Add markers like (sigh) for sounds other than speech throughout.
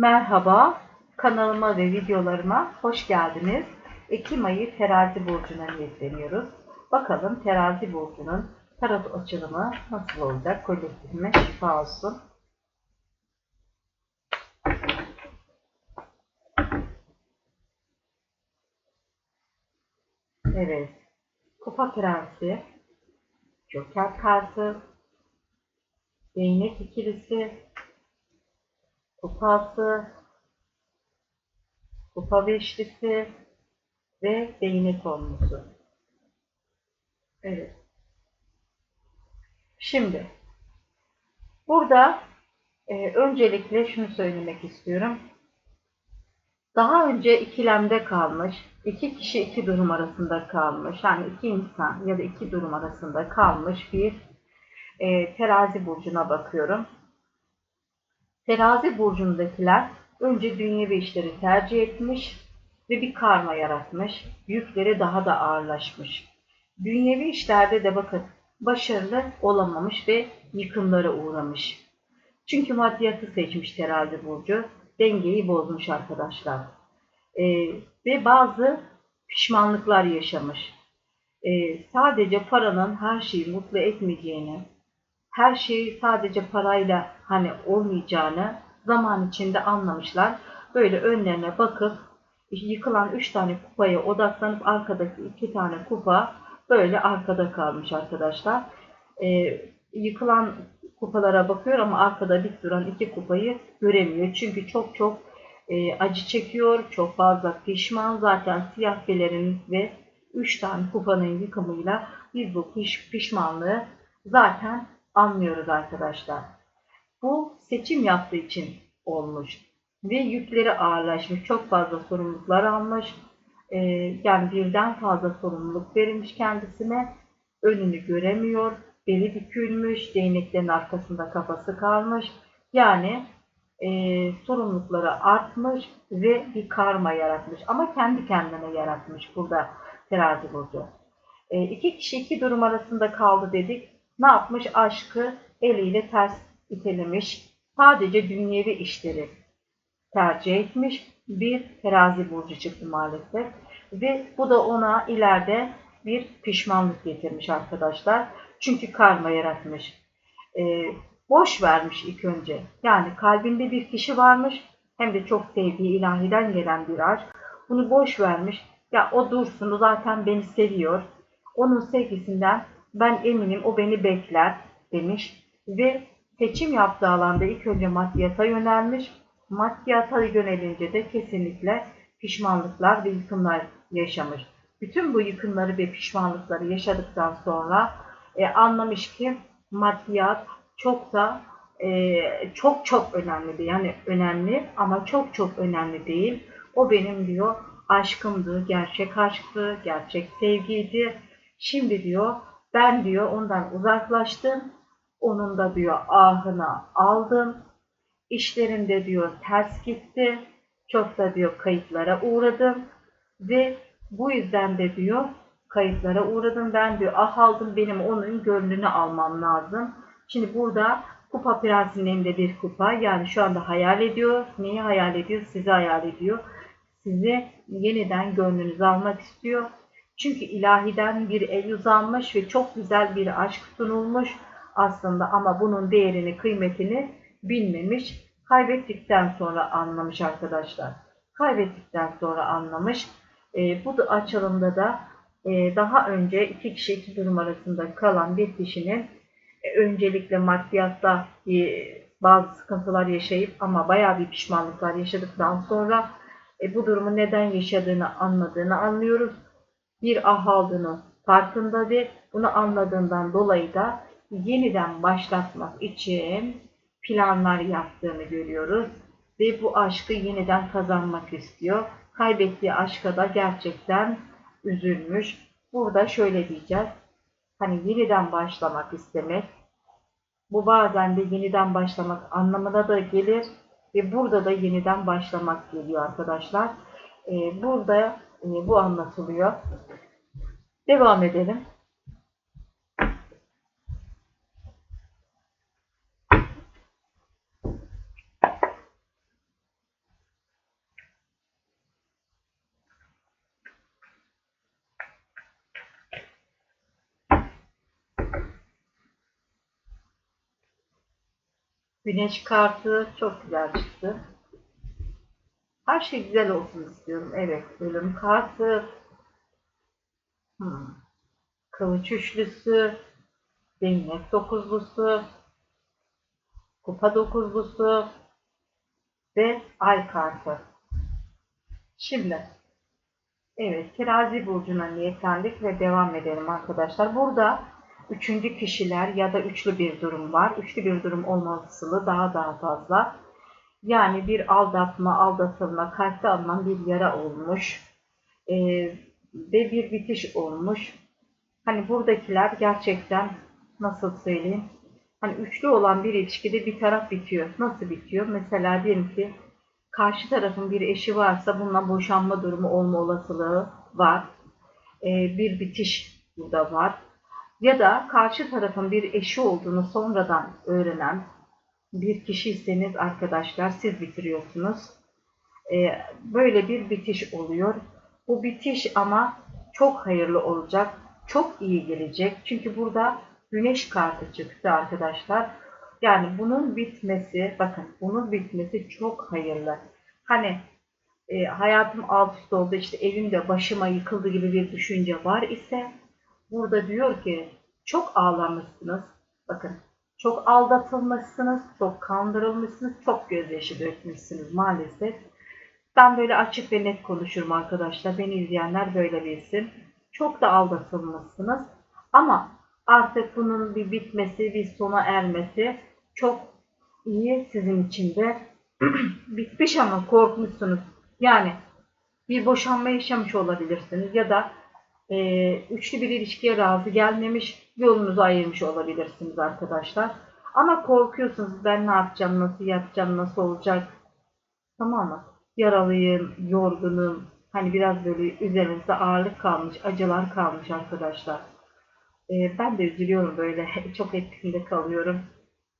Merhaba, kanalıma ve videolarıma hoş geldiniz. Ekim ayı terazi burcuna niyetleniyoruz. Bakalım terazi burcunun tarot açılımı nasıl olacak? Kolektifime şifa olsun. Evet, kupa prensi, joker kartı, değnek ikilisi, kupası, kupa beşlisi ve değnek olmusu. Evet. Şimdi burada e, öncelikle şunu söylemek istiyorum. Daha önce ikilemde kalmış, iki kişi iki durum arasında kalmış, yani iki insan ya da iki durum arasında kalmış bir e, terazi burcuna bakıyorum. Terazi burcundakiler önce dünyevi işleri tercih etmiş ve bir karma yaratmış. Yükleri daha da ağırlaşmış. Dünyevi işlerde de bakın başarılı olamamış ve yıkımlara uğramış. Çünkü maddiyatı seçmiş terazi burcu. Dengeyi bozmuş arkadaşlar. Ee, ve bazı pişmanlıklar yaşamış. Ee, sadece paranın her şeyi mutlu etmeyeceğini, her şeyi sadece parayla hani olmayacağını zaman içinde anlamışlar. Böyle önlerine bakıp yıkılan üç tane kupaya odaklanıp arkadaki iki tane kupa böyle arkada kalmış arkadaşlar. Ee, yıkılan kupalara bakıyor ama arkada dik duran iki kupayı göremiyor. Çünkü çok çok e, acı çekiyor, çok fazla pişman. Zaten siyah pelerin ve üç tane kupanın yıkımıyla biz bu piş, pişmanlığı zaten anlıyoruz arkadaşlar. Bu seçim yaptığı için olmuş ve yükleri ağırlaşmış, çok fazla sorumluluklar almış. Ee, yani birden fazla sorumluluk verilmiş kendisine. Önünü göremiyor, beli bükülmüş, değneklerin arkasında kafası kalmış. Yani e, sorumlulukları artmış ve bir karma yaratmış. Ama kendi kendine yaratmış burada terazi burcu. E, iki kişi iki durum arasında kaldı dedik ne yapmış? Aşkı eliyle ters itelemiş. Sadece dünyevi işleri tercih etmiş. Bir terazi burcu çıktı maalesef. Ve bu da ona ileride bir pişmanlık getirmiş arkadaşlar. Çünkü karma yaratmış. Ee, boş vermiş ilk önce. Yani kalbinde bir kişi varmış. Hem de çok sevdiği ilahiden gelen bir aşk. Bunu boş vermiş. Ya o dursun, o zaten beni seviyor. Onun sevgisinden ben eminim o beni bekler demiş ve seçim yaptığı alanda ilk önce maddiyata yönelmiş. Maddiyata yönelince de kesinlikle pişmanlıklar ve yıkımlar yaşamış. Bütün bu yıkımları ve pişmanlıkları yaşadıktan sonra e, anlamış ki maddiyat çok da e, çok çok önemli değil. Yani önemli ama çok çok önemli değil. O benim diyor aşkımdı, gerçek aşktı, gerçek sevgiydi. Şimdi diyor ben diyor ondan uzaklaştım. Onun da diyor ahına aldım. İşlerinde diyor ters gitti. Çok da diyor kayıplara uğradım. Ve bu yüzden de diyor kayıplara uğradım. Ben diyor ah aldım benim onun gönlünü almam lazım. Şimdi burada kupa prensinin elinde bir kupa. Yani şu anda hayal ediyor. Neyi hayal ediyor? Sizi hayal ediyor. Sizi yeniden gönlünüzü almak istiyor. Çünkü ilahiden bir el uzanmış ve çok güzel bir aşk sunulmuş aslında ama bunun değerini, kıymetini bilmemiş. Kaybettikten sonra anlamış arkadaşlar. Kaybettikten sonra anlamış. E, bu da açılımda da e, daha önce iki kişi iki durum arasında kalan bir kişinin e, öncelikle maddiyatta e, bazı sıkıntılar yaşayıp ama bayağı bir pişmanlıklar yaşadıktan sonra e, bu durumu neden yaşadığını anladığını anlıyoruz bir ah aldığını farkında ve bunu anladığından dolayı da yeniden başlatmak için planlar yaptığını görüyoruz. Ve bu aşkı yeniden kazanmak istiyor. Kaybettiği aşka da gerçekten üzülmüş. Burada şöyle diyeceğiz. Hani yeniden başlamak istemek. Bu bazen de yeniden başlamak anlamına da gelir. Ve burada da yeniden başlamak geliyor arkadaşlar. Ee, burada e, bu anlatılıyor. Devam edelim. Güneş kartı çok güzel çıktı. Her şey güzel olsun istiyorum. Evet. Ölüm kartı. Hmm. Kılıç üçlüsü. Değnek dokuzlusu. Kupa dokuzlusu. Ve ay kartı. Şimdi evet terazi burcuna niyetlendik ve devam edelim arkadaşlar. Burada üçüncü kişiler ya da üçlü bir durum var. Üçlü bir durum olma olasılığı daha daha fazla. Yani bir aldatma, aldatılma, kalpte alınan bir yara olmuş ee, ve bir bitiş olmuş. Hani buradakiler gerçekten nasıl söyleyeyim? Hani üçlü olan bir ilişkide bir taraf bitiyor. Nasıl bitiyor? Mesela diyelim ki karşı tarafın bir eşi varsa bununla boşanma durumu olma olasılığı var. Ee, bir bitiş burada var. Ya da karşı tarafın bir eşi olduğunu sonradan öğrenen bir kişiyseniz arkadaşlar siz bitiriyorsunuz. Ee, böyle bir bitiş oluyor. Bu bitiş ama çok hayırlı olacak. Çok iyi gelecek. Çünkü burada güneş kartı çıktı arkadaşlar. Yani bunun bitmesi, bakın bunun bitmesi çok hayırlı. Hani e, hayatım alt üst oldu, işte evim de başıma yıkıldı gibi bir düşünce var ise burada diyor ki çok ağlamışsınız. Bakın çok aldatılmışsınız, çok kandırılmışsınız, çok gözyaşı dökmüşsünüz maalesef. Ben böyle açık ve net konuşurum arkadaşlar. Beni izleyenler böyle bilsin. Çok da aldatılmışsınız. Ama artık bunun bir bitmesi, bir sona ermesi çok iyi sizin için de (clears throat) bitmiş ama korkmuşsunuz. Yani bir boşanma yaşamış olabilirsiniz ya da e, üçlü bir ilişkiye razı gelmemiş, yolunuzu ayırmış olabilirsiniz arkadaşlar. Ama korkuyorsunuz ben ne yapacağım, nasıl yapacağım, nasıl olacak. Tamam mı? Yaralıyım, yorgunum. Hani biraz böyle üzerinizde ağırlık kalmış, acılar kalmış arkadaşlar. E, ben de üzülüyorum böyle. (laughs) Çok etkisinde kalıyorum.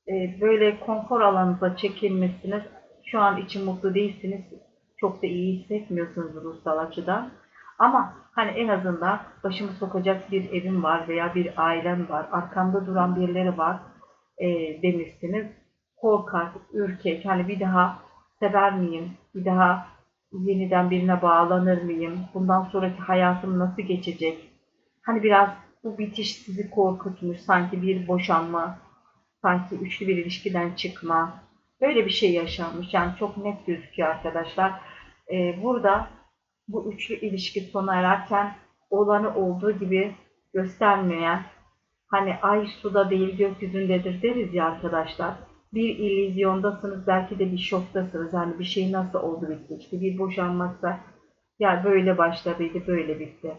E, böyle konfor alanınıza çekilmesiniz. Şu an için mutlu değilsiniz. Çok da iyi hissetmiyorsunuz ruhsal açıdan. Ama hani en azından başımı sokacak bir evim var veya bir ailem var. Arkamda duran birileri var e, demişsiniz. Korkak, ürkek. Hani bir daha sever miyim? Bir daha yeniden birine bağlanır mıyım? Bundan sonraki hayatım nasıl geçecek? Hani biraz bu bitiş sizi korkutmuş. Sanki bir boşanma, sanki üçlü bir ilişkiden çıkma. Böyle bir şey yaşanmış. Yani çok net gözüküyor arkadaşlar. Ee, burada bu üçlü ilişki sona ererken olanı olduğu gibi göstermeyen hani ay suda değil gökyüzündedir deriz ya arkadaşlar. Bir illüzyondasınız belki de bir şoktasınız. Hani bir şey nasıl oldu bitti. İşte bir boşanmaksa ya böyle başladıydı böyle bitti.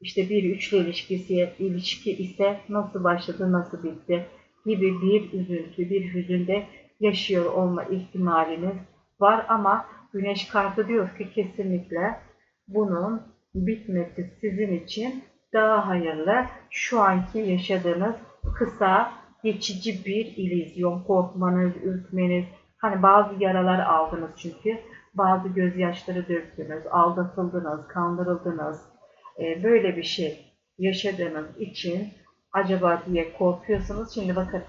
İşte bir üçlü ilişkisi, ilişki ise nasıl başladı nasıl bitti gibi bir üzüntü, bir hüzünde yaşıyor olma ihtimaliniz var ama Güneş kartı diyor ki kesinlikle bunun bitmesi sizin için daha hayırlı. Şu anki yaşadığınız kısa, geçici bir ilizyon, korkmanız, ürkmeniz, hani bazı yaralar aldınız çünkü, bazı gözyaşları döktünüz, aldatıldınız, kandırıldınız, ee, böyle bir şey yaşadığınız için acaba diye korkuyorsunuz. Şimdi bakın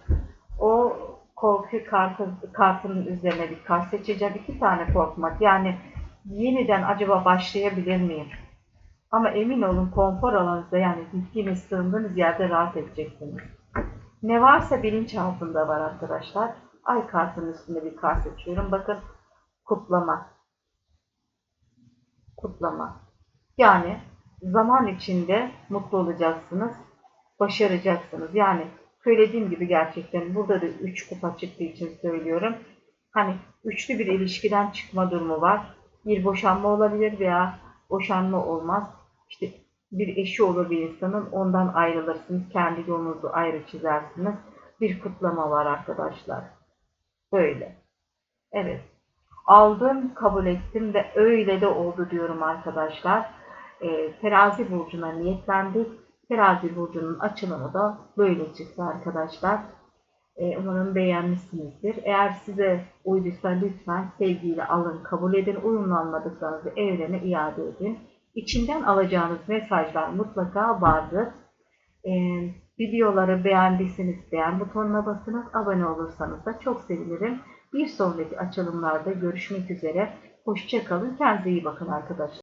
o korku kartı, kartının üzerine bir kart seçeceğim. İki tane korkmak. Yani yeniden acaba başlayabilir miyim? Ama emin olun konfor alanınızda yani gittiğiniz sığındığınız yerde rahat edeceksiniz. Ne varsa bilinç altında var arkadaşlar. Ay kartının üstünde bir kart seçiyorum. Bakın kutlama. Kutlama. Yani zaman içinde mutlu olacaksınız. Başaracaksınız. Yani söylediğim gibi gerçekten burada da 3 kupa çıktığı için söylüyorum. Hani üçlü bir ilişkiden çıkma durumu var. Bir boşanma olabilir veya boşanma olmaz. İşte bir eşi olur bir insanın ondan ayrılırsınız. Kendi yolunuzu ayrı çizersiniz. Bir kutlama var arkadaşlar. Böyle. Evet. Aldım, kabul ettim ve öyle de oldu diyorum arkadaşlar. E, terazi burcuna niyetlendik Terazi burcunun açılımı da böyle çıktı arkadaşlar. Ee, umarım beğenmişsinizdir. Eğer size uyduysa lütfen sevgiyle alın, kabul edin. Uyumlu almadıklarınızı evrene iade edin. İçinden alacağınız mesajlar mutlaka vardır. Ee, Videoları beğendiyseniz beğen butonuna basınız. Abone olursanız da çok sevinirim. Bir sonraki açılımlarda görüşmek üzere. Hoşçakalın. Kendinize iyi bakın arkadaşlar.